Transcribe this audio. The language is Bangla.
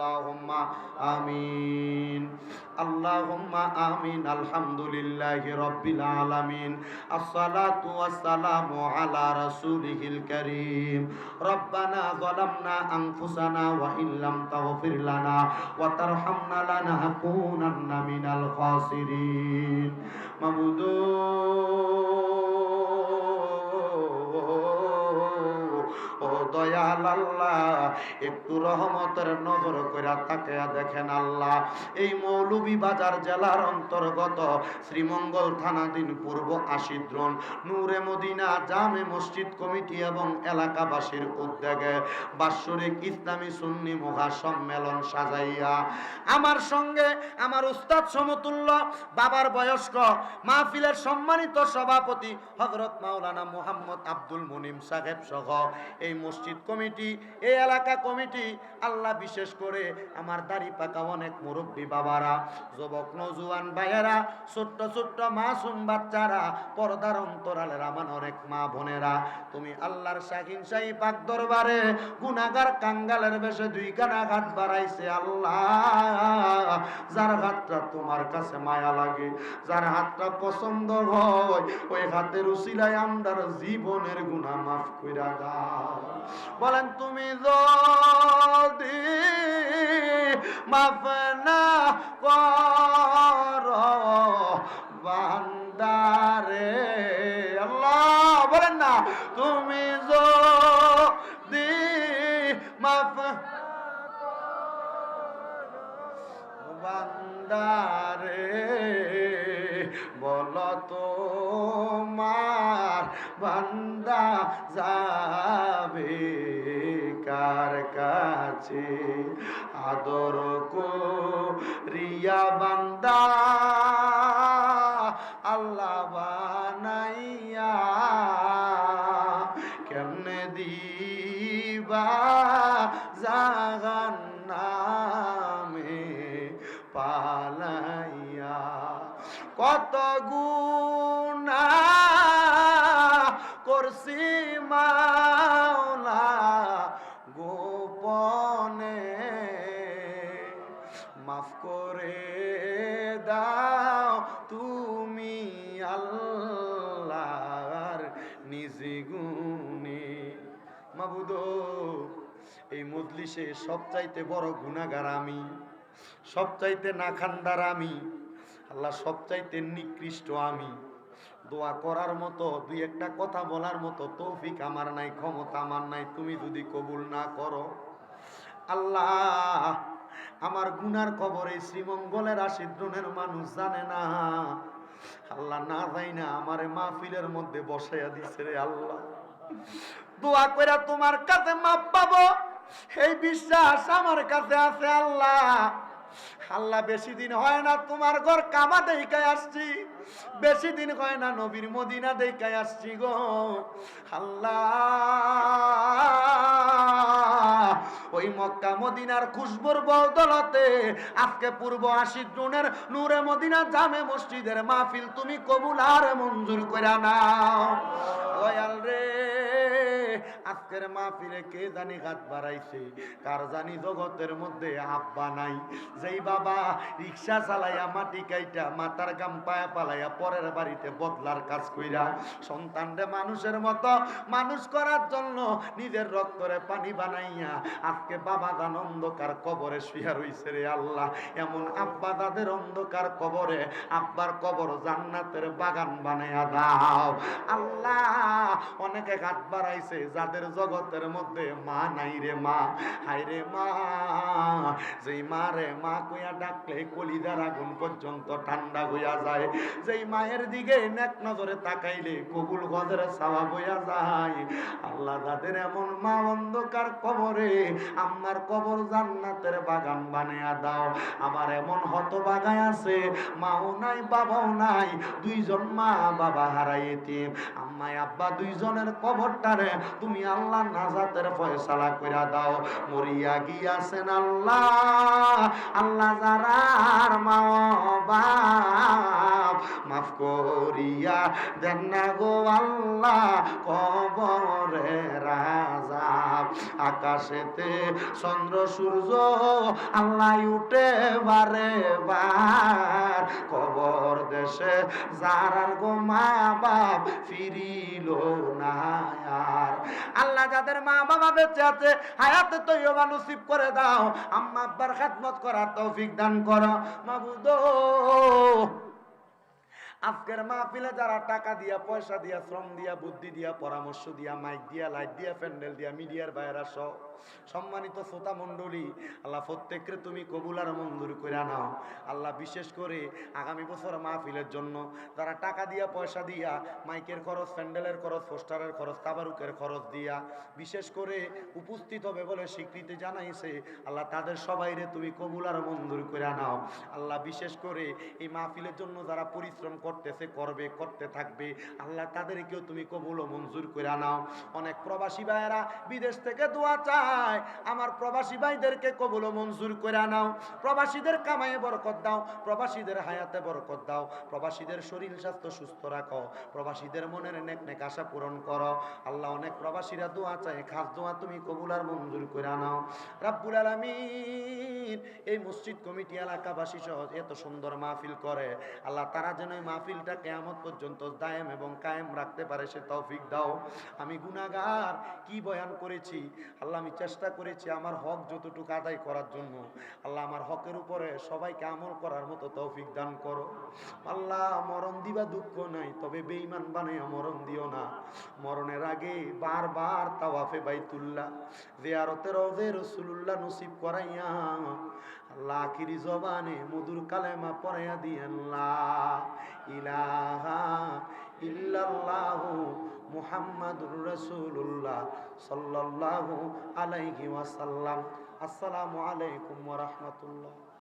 আল্লাহুম্মা আমিন। আল্লাহুম্মা আমিন, আলহামদুলিল্লাহি রাব্বিল আলামিন। আসসালাতু ওয়াসসালামু আলা রাসূলিহিল কারীম। রব্বানা যালামনা আনফুসানা ওয়া ইন লাম তাগফির লানা ওয়া তারহামনা লানাকুনান্না একটু রহমতের নজর তাকায়া দেখেন আল্লাহ। এই মৌলভী বাজার জেলার অন্তর্গত শ্রীমঙ্গল থানাধীন পূর্ব আশিদ্রণ, নূরে মদিনা জামে মসজিদ কমিটি এবং এলাকাবাসীর উদ্যোগে বাৎসরিক ইসলামী সুন্নি সম্মেলন সাজাইয়া, আমার সঙ্গে আমার উস্তাদ সমতুল্য, বাবার বয়স্ক, মাহফিলের সম্মানিত সভাপতি হজরত মাওলানা মোহাম্মদ আব্দুল মুনিম সাহেব সহ এই মসজিদ কমিটি, এই এলাকা কমিটি, আল্লাহ বিশেষ করে আমার দাড়ি পাকা অনেক মুরব্বী বাবারা, যুবক নজুয়ান ভাইয়েরা, ছোট্ট ছোট্ট মাসুম বাচ্চারা, পর্দার অন্তরালের আমার অনেক মা বোনেরা। তুমি আল্লাহর শাহিন শাহী পাক দরবারে গুনাগার কাঙ্গালের বেশে দুই কানা ঘাট বাড়াইছে আল্লাহ। যার হাতটা তোমার কাছে মায়া লাগে, যার হাতটা পছন্দ হয়, ওই হাতের উসিলায় আমরার জীবনের গুণা মাফ কইরা দাও। বলেন, তুমি যদি মাফ না কর, বান্দারে, আল্লাহ বলেন না, তুমি যদি মাফ বান্দারে, বল মার বান্দা কার কাছে আদর কো রিয়া বান্দা আল্লাহ বানাইয়া কেমনে দিবা জাগান নামে পালাইয়া। কত নিজে গুণে। মাবুদ, এই মজলিসে সবচাইতে বড় গুণাগার আমি, সবচাইতে নাখান্দার আমি, আল্লাহ সবচাইতে নিকৃষ্ট আমি। দোয়া করার মতো, দুই একটা কথা বলার মতো তৌফিক আমার নাই, ক্ষমতা আমার নাই, তুমি যদি কবুল না করো। আল্লাহ, আমার গুনার কবরে শ্রীমঙ্গলের আশিদ্রনের মানুষ জানে না। আল্লাহ না যাই না আমারে মাহফিলের মধ্যে বসাইয়া দিছে রে আল্লাহ। দোয়া করে তোমার কাছে মাপ পাবো। এই বিশ্বাস আমার কাছে আছে আল্লাহ। আল্লাহ বেশি দিন হয় না তোমার ঘর কামা দেখায় আসছি। বেশি দিন হয় না নবীর মদিনা দেখায় আসছি গো। আল্লাহ, ওই মক্কা মদিনার খুশবুর বদলতে আজকে পূর্ব আশি জুনের নূরে মদিনা জামে মসজিদের মাহফিল তুমি কবুল আর মঞ্জুর করে নাও। রে। আজকের মাহফিলে কে জানি হাত বাড়াইছে? কার জানি জগতের মধ্যে আব্বা নাই? যেই বাবা রিক্সা চালাইয়া মাটি কাইটা, মাথার গাম পায়া পালাইয়া পরের বাড়িতে বদলার কাজ কইরা সন্তানরে মানুষের মতো, মানুষ করার জন্য নিজের রক্তরে পানি বানাইয়া আজকে বাবা দান অন্ধকার কবরে শুয়া রইছে রে আল্লাহ। এমন আব্বা দাদের অন্ধকার কবরে, আব্বার কবর জান্নাতের বাগান বানাইয়া দাও। আল্লাহ, অনেকে হাত বাড়াইছে যাদের জগতের মধ্যে মা নাই রে মা হাই রে মা। যেই মা রে মা কইয়া ডাকলে কলিদার আগুন পর্যন্ত ঠান্ডা হইয়া যায়। যেই মায়ের দিকে নেক নজরে তাকাইলে কবুল গদের সাওয়া বইয়া যায়। আল্লাহ তাদের এমন মা অন্ধকার কবরে আমার কবর জান্নাতের বাগান বানায়া দাও। আমার এমন হত বাগায় আছে, মাও নাই, বাবাও নাই, দুইজন মা বাবা হারাইতে আম্মাই আব্বা দুইজনের কবরটারে তুমি আল্লাহ নাজাতের ফয়সালা কইরা দাও। মরিয়া গিয়াছেন আল্লাহ। আল্লাহ যারার মা বাপ মাফ করিয়া দেন না গো আল্লাহ কবরে রাজা। আকাশেতে চন্দ্র সূর্য আল্লাহ উঠে বারে বার দেশে যারার গো মা বাপ ফিরিল না আর। আল্লাহ যাদের মা বাবা বেঁচে আছে, হায়াতে তৈবা নসিব করে দাও। আম্মা আব্বার খেদমত করার তৌফিক দান করো। মাবুদো, আজকের মাহফিলে যারা টাকা দিয়া, পয়সা দিয়া, শ্রম দিয়া, বুদ্ধি দিয়া, পরামর্শ দিয়া, মাইক দিয়া, লাইট দিয়া, প্যান্ডেল দিয়া, মিডিয়ার বাইরা সহ সম্মানিত শ্রোতা মণ্ডলী, আল্লাহ প্রত্যেককে তুমি কবুল আর মঞ্জুর করে নাও। আল্লাহ বিশেষ করে আগামী বছর মাহফিলের জন্য যারা টাকা দিয়া, পয়সা দিয়া, মাইকের খরচ, প্যান্ডেলের খরচ, পোস্টারের খরচ, তাবারুকের খরচ দিয়া বিশেষ করে উপস্থিত হবে বলে স্বীকৃতি জানাইছে। আল্লাহ তাদের সবাইরে তুমি কবুল আর মঞ্জুর করে নাও। আল্লাহ বিশেষ করে এই মাহফিলের জন্য যারা পরিশ্রম করতেছে, করবে, করতে থাকবে, আল্লাহ তাদেরকেও তুমি কবুল ও মঞ্জুর করে নাও। অনেক প্রবাসী ভাইয়েরা বিদেশ থেকে দোয়া চায়। আমার প্রবাসী ভাইদেরকে কবুল মঞ্জুর করে নাও। প্রবাসীদের কামাইয়ে বরকত দাও, প্রবাসীদের হায়াতে বরকত দাও, প্রবাসীদের শরীর স্বাস্থ্য সুস্থ রাখো, প্রবাসীদের মনের নেক নেক আশা পূরণ করো। আল্লাহ অনেক প্রবাসীরা দোয়া চায়, খাস দোয়া তুমি কবুল আর মঞ্জুর করে নাও। রাব্বুল আলামিন এই মসজিদ কমিটি এলাকাবাসী সহ এত সুন্দর মাহফিল করে। আল্লাহ তারা যেন এই মাহফিলটা কেয়ামত পর্যন্ত দায়েম এবং কায়েম রাখতে পারে, সে তৌফিক দাও। আমি গুনাহগার, কি বয়ান করেছি? আল্লাহ, আমি চেষ্টা করেছি আমার হক যতটুকু আদায় করার জন্য। আল্লাহ, আমার হকের উপরে সবাইকে আমল করার মতো তৌফিক দান করো। আল্লাহ, মরণ দিবা দুঃখ নাই, তবে বেঈমান বানাইয়া মরণ দিও না। মরণের আগে বারবার তাওয়াফে বাইতুল্লাহ, জিয়ারতের রওজে রসুল্লাহ নসিব করাইয়া আখিরি জবানে মধুর কালেমা পড়াইয়া দিয়েন মুহাম্মাদুর আলাইহি ওয়াসাল্লাম। আসসালামু আলাইকুম ওয়া রাহমাতুল্লাহ।